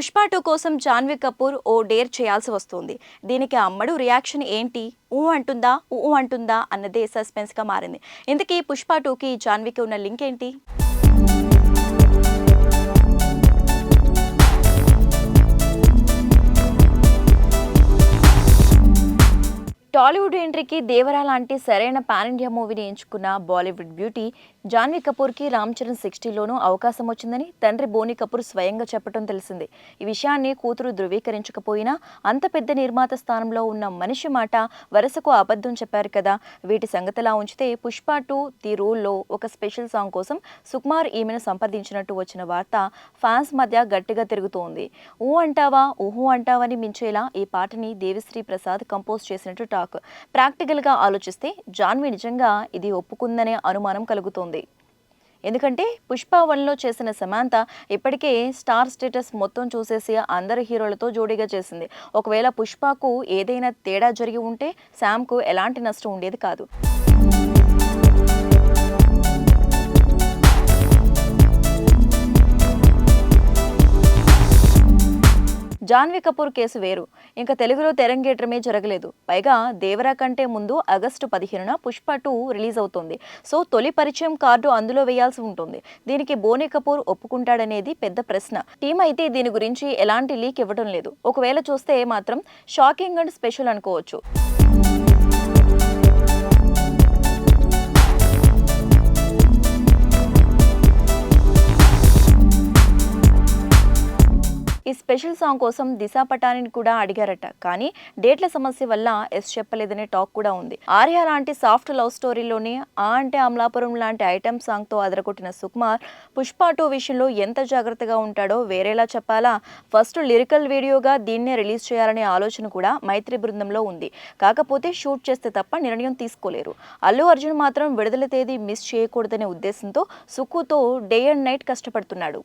Pushpa two కోసం జాన్వీ కపూర్ ఓ dare చేయాల్సి వస్తుంది. దీనికి అమ్మడు రియాక్షన్ ఏంటి? ఊ అంటుందా? ఊ అంటుందా? అన్నదే సస్పెన్స్గా మారింది. ఇంతకీ పుష్ప టూకి జాన్వీకి ఉన్న లింక్ ఏంటి? టాలీవుడ్ ఎంట్రీకి దేవరా లాంటి సరైన పాన్ ఇండియా మూవీని ఎంచుకున్న బాలీవుడ్ బ్యూటీ జాన్వీ కపూర్కి రామ్ చరణ్ సిక్స్టీలోనూ అవకాశం వచ్చిందని తండ్రి బోని కపూర్ స్వయంగా చెప్పడం తెలిసింది. ఈ విషయాన్ని కూతురు ధృవీకరించకపోయినా అంత పెద్ద నిర్మాత స్థానంలో ఉన్న మనిషి మాట వరుసకు అబద్ధం చెప్పారు కదా. వీటి సంగతిలా ఉంచితే పుష్ప టూ ది రూల్లో ఒక స్పెషల్ సాంగ్ కోసం సుకుమార్ ఈమెను సంప్రదించినట్టు వచ్చిన వార్త ఫ్యాన్స్ మధ్య గట్టిగా తిరుగుతోంది. ఊ అంటావా ఊహు అంటావని మించేలా ఈ పాటని దేవిశ్రీ ప్రసాద్ కంపోజ్ చేసినట్టు షాక్. ప్రాక్టికల్గా ఆలోచిస్తే జాన్వి నిజంగా ఇది ఒప్పుకుందనే అనుమానం కలుగుతోంది. ఎందుకంటే పుష్ప వన్లో చేసిన సమాంత ఇప్పటికే స్టార్ స్టేటస్ మొత్తం చూసేసి అందరి హీరోలతో జోడీగా చేసింది. ఒకవేళ పుష్పకు ఏదైనా తేడా జరిగి ఉంటే శామ్కు ఎలాంటి నష్టం ఉండేది కాదు. జాన్వీ కపూర్ కేసు వేరు. ఇంకా తెలుగులో తెరంగేట్రమే జరగలేదు. పైగా దేవరా కంటే ముందు ఆగస్టు పదిహేనున పుష్ప టూ రిలీజ్ అవుతుంది. సో తొలి పరిచయం కార్డు అందులో వేయాల్సి ఉంటుంది. దీనికి బోనీ కపూర్ ఒప్పుకుంటాడనేది పెద్ద ప్రశ్న. టీం అయితే దీని గురించి ఎలాంటి లీక్ ఇవ్వడం లేదు. ఒకవేళ చూస్తే మాత్రం షాకింగ్ అండ్ స్పెషల్ అనుకోవచ్చు. ఈ స్పెషల్ సాంగ్ కోసం దిశా పటానిని కూడా అడిగారట. కానీ డేట్ల సమస్య వల్ల ఎస్ చెప్పలేదనే టాక్ కూడా ఉంది. ఆర్య లాంటి సాఫ్ట్ లవ్ స్టోరీలోని ఆ అంటే అమలాపురం లాంటి ఐటమ్ సాంగ్తో అదరగొట్టిన సుకుమార్ పుష్ప టూ విషయంలో ఎంత జాగ్రత్తగా ఉంటాడో వేరేలా చెప్పాలా? ఫస్ట్ లిరికల్ వీడియోగా దీన్నే రిలీజ్ చేయాలనే ఆలోచన కూడా మైత్రి బృందంలో ఉంది. కాకపోతే షూట్ చేస్తే తప్ప నిర్ణయం తీసుకోలేరు. అల్లు అర్జున్ మాత్రం విడుదల తేదీ మిస్ చేయకూడదనే ఉద్దేశంతో సుక్కుతో డే అండ్ నైట్ కష్టపడుతున్నాడు.